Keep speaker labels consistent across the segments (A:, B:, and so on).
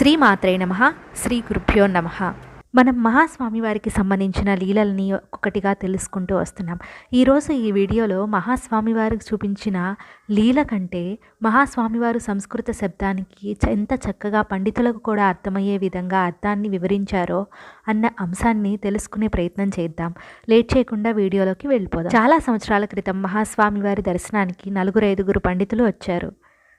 A: శ్రీమాత్రే నమ శ్రీ గురుభ్యో నమ. మనం మహాస్వామి వారికి సంబంధించిన లీలల్ని ఒక్కొక్కటిగా తెలుసుకుంటూ వస్తున్నాం. ఈరోజు ఈ వీడియోలో మహాస్వామి వారికి చూపించిన లీల కంటే మహాస్వామివారు సంస్కృత శబ్దానికి ఎంత చక్కగా పండితులకు కూడా అర్థమయ్యే విధంగా అర్థాన్ని వివరించారో అన్న అంశాన్ని తెలుసుకునే ప్రయత్నం చేద్దాం. లేట్ చేయకుండా వీడియోలోకి వెళ్ళిపోదాం. చాలా సంవత్సరాల క్రితం మహాస్వామి వారి దర్శనానికి నలుగురు ఐదుగురు పండితులు వచ్చారు.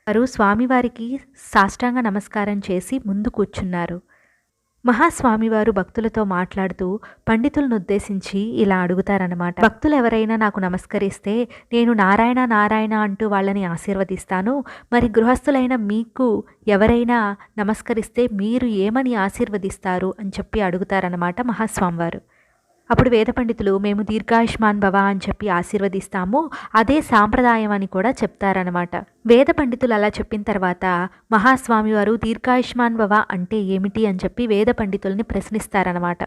A: వారు స్వామివారికి సాష్టాంగ నమస్కారం చేసి ముందు కూర్చున్నారు. మహాస్వామివారు భక్తులతో మాట్లాడుతూ పండితులను ఉద్దేశించి ఇలా అడుగుతారన్నమాట. భక్తులు ఎవరైనా నాకు నమస్కరిస్తే నేను నారాయణ నారాయణ అంటూ వాళ్ళని ఆశీర్వదిస్తాను. మరి గృహస్థులైన మీకు ఎవరైనా నమస్కరిస్తే మీరు ఏమని ఆశీర్వదిస్తారు? అని చెప్పి అడుగుతారన్నమాట మహాస్వామివారు. అప్పుడు వేద పండితులు మేము దీర్ఘాయుష్మాన్ భవ అని చెప్పి ఆశీర్వదిస్తాము అదే సాంప్రదాయం అని కూడా చెప్తారనమాట వేద పండితులు అలా చెప్పిన తర్వాత మహాస్వామి వారు దీర్ఘాయుష్మాన్ భవ అంటే ఏమిటి? అని చెప్పి వేద పండితుల్ని ప్రశ్నిస్తారనమాట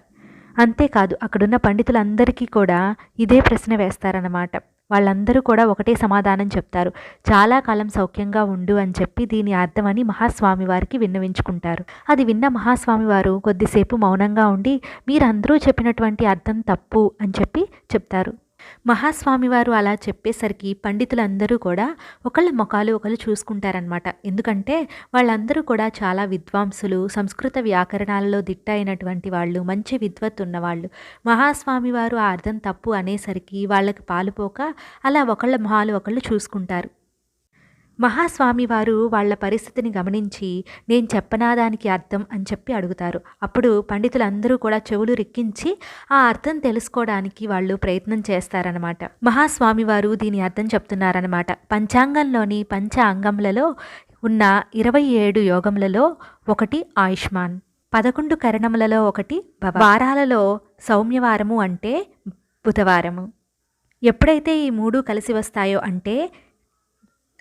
A: అంతేకాదు అక్కడున్న పండితులందరికీ కూడా ఇదే ప్రశ్న వేస్తారనమాట వాళ్ళందరూ కూడా ఒకటే సమాధానం చెప్తారు. చాలా కాలం సౌఖ్యంగా ఉండు అని చెప్పి దీని అర్థమని మహాస్వామి వారికి విన్నవించుకుంటారు. అది విన్న మహాస్వామి వారు కొద్దిసేపు మౌనంగా ఉండి మీరందరూ చెప్పినటువంటి అర్థం తప్పు అని చెప్పి చెప్తారు. మహాస్వామివారు అలా చెప్పేసరికి పండితులందరూ కూడా ఒకళ్ళ ముఖాలు ఒకళ్ళు చూసుకుంటారనమాట ఎందుకంటే వాళ్ళందరూ కూడా చాలా విద్వాంసులు సంస్కృత వ్యాకరణాలలో దిట్ట అయినటువంటి వాళ్ళు మంచి విద్వత్ ఉన్నవాళ్ళు. మహాస్వామి వారు ఆ అర్థం తప్పు అనేసరికి వాళ్ళకి పాలుపోక అలా ఒకళ్ళ మొహాలు ఒకళ్ళు చూసుకుంటారు. మహాస్వామి వారు వాళ్ళ పరిస్థితిని గమనించి నేను చెప్పనా దానికి అర్థం అని చెప్పి అడుగుతారు. అప్పుడు పండితులందరూ కూడా చెవులు రిక్కించి ఆ అర్థం తెలుసుకోవడానికి వాళ్ళు ప్రయత్నం చేస్తారనమాట మహాస్వామి వారు దీని అర్థం చెప్తున్నారనమాట పంచాంగంలోని పంచ అంగములలో ఉన్న ఇరవై ఏడు యోగములలో ఒకటి ఆయుష్మాన్ పదకొండు కరణములలో ఒకటి వారాలలో సౌమ్యవారము అంటే బుధవారము. ఎప్పుడైతే ఈ మూడు కలిసి వస్తాయో అంటే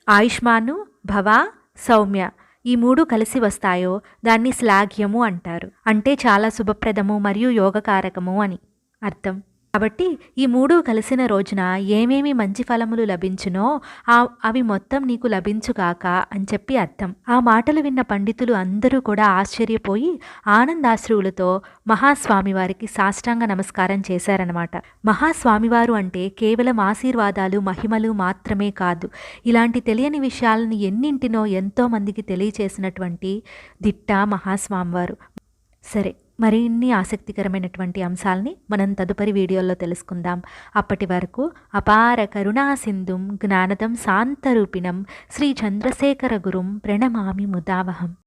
A: ఆయుష్మాను భవ సౌమ్య ఈ మూడు కలిసి వస్తాయో దాన్ని శ్లాఘ్యము అంటారు. అంటే చాలా శుభప్రదము మరియు యోగకారకము అని. అర్థం? కాబట్టి ఈ మూడు కలిసిన రోజున ఏమేమి మంచి ఫలములు లభించునో ఆ అవి మొత్తం నీకు లభించుగాక అని చెప్పి అర్థం. ఆ మాటలు విన్న పండితులు అందరూ కూడా ఆశ్చర్యపోయి ఆనందాశ్రువులతో మహాస్వామివారికి సాష్టాంగ నమస్కారం చేశారనమాట మహాస్వామివారు అంటే కేవలం ఆశీర్వాదాలు మహిమలు మాత్రమే కాదు. ఇలాంటి తెలియని విషయాలను ఎన్నింటినో ఎంతో మందికి తెలియచేసినటువంటి దిట్ట మహాస్వామివారు. సరే మరిన్ని ఆసక్తికరమైనటువంటి అంశాలని మనం తదుపరి వీడియోలో తెలుసుకుందాం. అప్పటి వరకు అపార కరుణాసింధుం జ్ఞానదం శాంతరూపిణం శ్రీ చంద్రశేఖర గురుం ప్రణమామి ముదావహం.